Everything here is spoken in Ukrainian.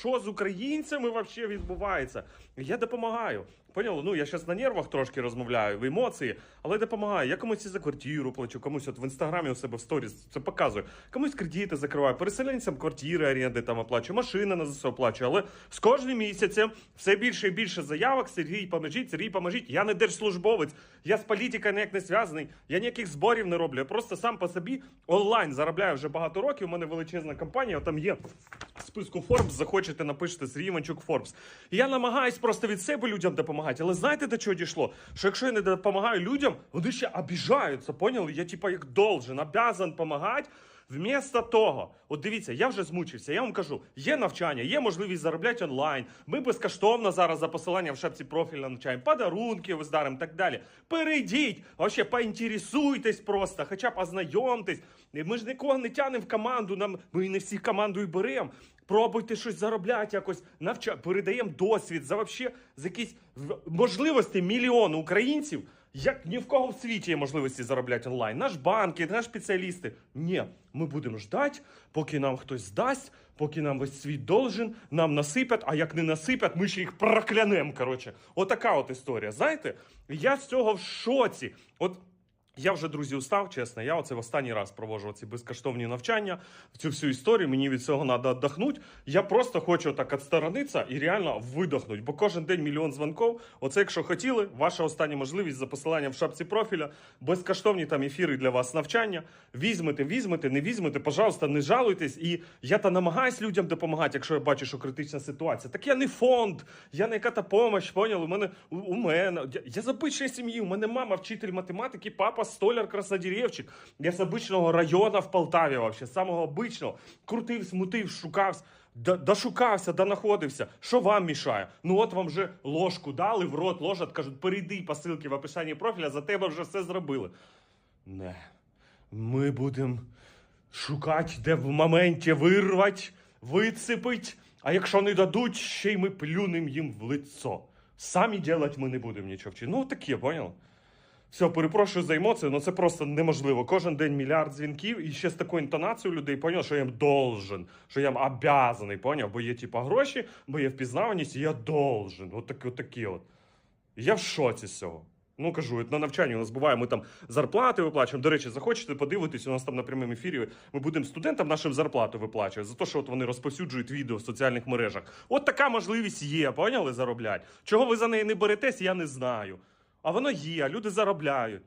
що з українцями вообще відбувається. Я допомагаю. Поняли? Ну я зараз на нервах трошки розмовляю, в емоції, але допомагаю. Я комусь і за квартиру плачу, комусь от в інстаграмі у себе в сторіс це показую. Комусь кредити закриваю, переселенцям квартири, оренди там оплачую, машини на ЗСУ оплачую. Але з кожним місяцем все більше і більше заявок. Сергій, поможіть, Сергій, поможіть. Я не держслужбовець, я з політикою ніяк не зв'язаний, я ніяких зборів не роблю. Я просто сам по собі онлайн заробляю вже багато років. У мене величезна компанія, там є списку Forbes, захочете, напишете Сергій Іванчук Forbes. Я намагаюсь просто від себе людям допомагати. Але знаєте, до чого дійшло? Що якщо я не допомагаю людям, вони ще обіжаються, поняли? Я типа як должен, обязан допомагати. Вмісто того, от дивіться, я вже змучився. Я вам кажу, є навчання, є можливість заробляти онлайн. Ми безкоштовно зараз за посиланням в шапці профіля навчаємо, подарунки здаримо, так далі. Перейдіть, вообще поінтересуйтесь просто, хоча б ознайомтесь. Ми ж нікого не тянемо в команду. Нам ми не всіх команду беремо. Пробуйте щось заробляти, якось навча... передаємо досвід за вообще за якісь можливості мільйону українців. Як ні в кого в світі є можливості заробляти онлайн. Наш банки, наш спеціалісти. Ні, ми будемо ждати, поки нам хтось здасть, поки нам весь світ должен, нам насипять, а як не насипять, ми ще їх проклянемо. Коротше, отака от історія. Знаєте, я з цього в шоці. От я вже, друзі, устав, чесно. Я оце в останній раз проводжу ці безкоштовні навчання, цю всю історію. Мені від цього треба віддохнути. Я просто хочу так відсторонитися і реально видохнути. Бо кожен день мільйон дзвонків. Оце, якщо хотіли, ваша остання можливість за посиланням в шапці профіля, безкоштовні там ефіри для вас навчання. Візьмете, візьмете, не візьмете, пожалуйста, не жалуйтесь. І я та намагаюсь людям допомагати, якщо я бачу, що критична ситуація. Так я не фонд, я не яка-то помощь, поняли? У мене у, мене. Я, я з обичної сім'ї. У мене мама вчитель математики, папа столяр краснодеревчик. Я з обичного району в Полтаві, вообще, з самого обичного. Крутив, смутив, шукався. Д- дошукався, донаходився. Що вам мішає? Ну от вам вже ложку дали, в рот ложать, кажуть, перейди по ссылці в описанні профіля, за тебе вже все зробили. Не. Ми будемо шукати, де в моменті вирвать, вицепить, а якщо не дадуть, ще й ми плюнем їм в лицо. Самі делать ми не будемо нічого вчити. Ну, таке, понял? Все, перепрошую за емоції, але це просто неможливо. Кожен день мільярд дзвінків і ще з такою інтонацією людей поняв, що я їм должен, що я їм обязаний, поняв? Бо є типа гроші, бо є впізнаваність, і я должен. От такі, от такі от. Я в шоці з цього. Ну кажу, на навчанні у нас буває, ми там зарплати виплачуємо. До речі, захочете подивитись, у нас там на прямому ефірі ми будемо студентам нашим зарплату виплачувати за те, що от вони розповсюджують відео в соціальних мережах. От така можливість є, поняли, заробляти. Чого ви за неї не беретесь, я не знаю. А воно є, люди заробляють.